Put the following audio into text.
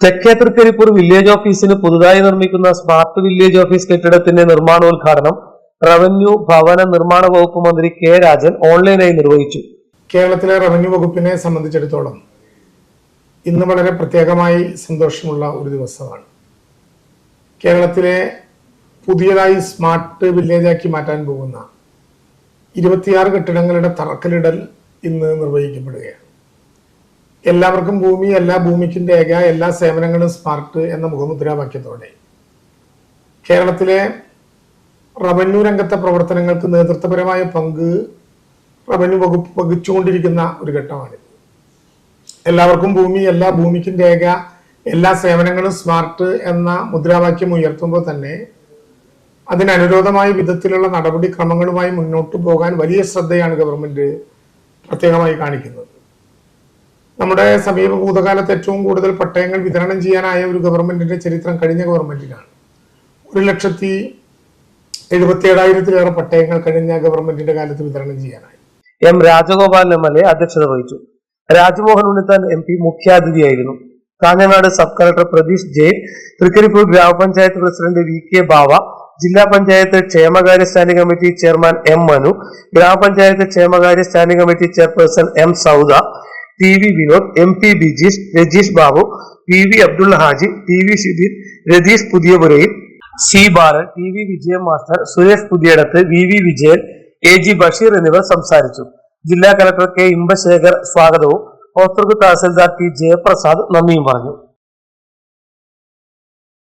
തെക്കേ തൃക്കരിപ്പൂർ വില്ലേജ് ഓഫീസിന് പുതുതായി നിർമ്മിക്കുന്ന സ്മാർട്ട് വില്ലേജ് ഓഫീസ് കെട്ടിടത്തിന്റെ നിർമ്മാണോദ്ഘാടനം റവന്യൂ ഭവന നിർമ്മാണ വകുപ്പ് മന്ത്രി കെ രാജൻ ഓൺലൈനായി നിർവഹിച്ചു. കേരളത്തിലെ റവന്യൂ വകുപ്പിനെ സംബന്ധിച്ചിടത്തോളം ഇന്ന് വളരെ പ്രത്യേകമായി സന്തോഷമുള്ള ഒരു ദിവസമാണ്. കേരളത്തിലെ പുതിയതായി സ്മാർട്ട് വില്ലേജാക്കി മാറ്റാൻ പോകുന്ന ഇരുപത്തിയാറ് കെട്ടിടങ്ങളുടെ തറക്കല്ലിടൽ ഇന്ന് നിർവഹിക്കപ്പെടുകയാണ്. എല്ലാവർക്കും ഭൂമി എല്ലാ ഭൂമിക്കും രേഖ എല്ലാ സേവനങ്ങളും സ്മാർട്ട് എന്ന മുഖമുദ്രാവാക്യത്തോടെ. കേരളത്തിലെ റവന്യൂ രംഗത്തെ പ്രവർത്തനങ്ങൾക്ക് നേതൃത്വപരമായ പങ്ക് റവന്യൂ വകുപ്പ് വഹിച്ചുകൊണ്ടിരിക്കുന്ന ഒരു ഘട്ടമാണിത് എല്ലാവർക്കും ഭൂമി എല്ലാ ഭൂമിക്കും രേഖ എല്ലാ സേവനങ്ങളും സ്മാർട്ട് എന്ന മുദ്രാവാക്യം ഉയർത്തുമ്പോൾ തന്നെ അതിനനുരോധമായ വിധത്തിലുള്ള നടപടിക്രമങ്ങളുമായി മുന്നോട്ട് പോകാൻ വലിയ ശ്രദ്ധയാണ് ഗവൺമെന്റ് പ്രത്യേകമായി കാണിക്കുന്നത്. നമ്മുടെ സമീപ ഭൂതകാലത്ത് ഏറ്റവും കൂടുതൽ പട്ടയങ്ങൾ വിതരണം ചെയ്യാനായ ഒരു ഗവൺമെന്റിന്റെ ചരിത്രം കഴിഞ്ഞ ഗവൺമെന്റിനാണ്. ഒരു ലക്ഷത്തി എഴുപത്തി ഏഴായിരത്തിലേറെ പട്ടയങ്ങൾ കഴിഞ്ഞ ഗവൺമെന്റിന്റെ കാലത്ത് വിതരണം ചെയ്യാനായി. M Rajagopalan M L A അധ്യക്ഷത വഹിച്ചു. രാജ്മോഹൻ ഉണ്ണിത്താൻ എം പി മുഖ്യാതിഥിയായിരുന്നു. കാഞ്ഞങ്ങാട് സബ് കളക്ടർ പ്രതീഷ് ജെയിൻ തൃക്കരിപ്പൂർ ഗ്രാമപഞ്ചായത്ത് പ്രസിഡന്റ് വി കെ ബാവ ജില്ലാ പഞ്ചായത്ത് ക്ഷേമകാര്യ standing committee chairman M Manu ഗ്രാമപഞ്ചായത്ത് ക്ഷേമകാര്യ standing committee chairperson M Sauda T V Vinod M P Bijeesh Rajeesh Babu P V Abdul Haji T V Sudheer Ratheesh Puthiyapurayil C Balan T V Vijayan master Suresh Puthiyadath V V Vijayan A G Basheer എന്നിവർ സംസാരിച്ചു. ജില്ലാ collector K Inbasekar സ്വാഗതവും Hosdurg tahsildar T Jayaprasad നന്ദിയും പറഞ്ഞു.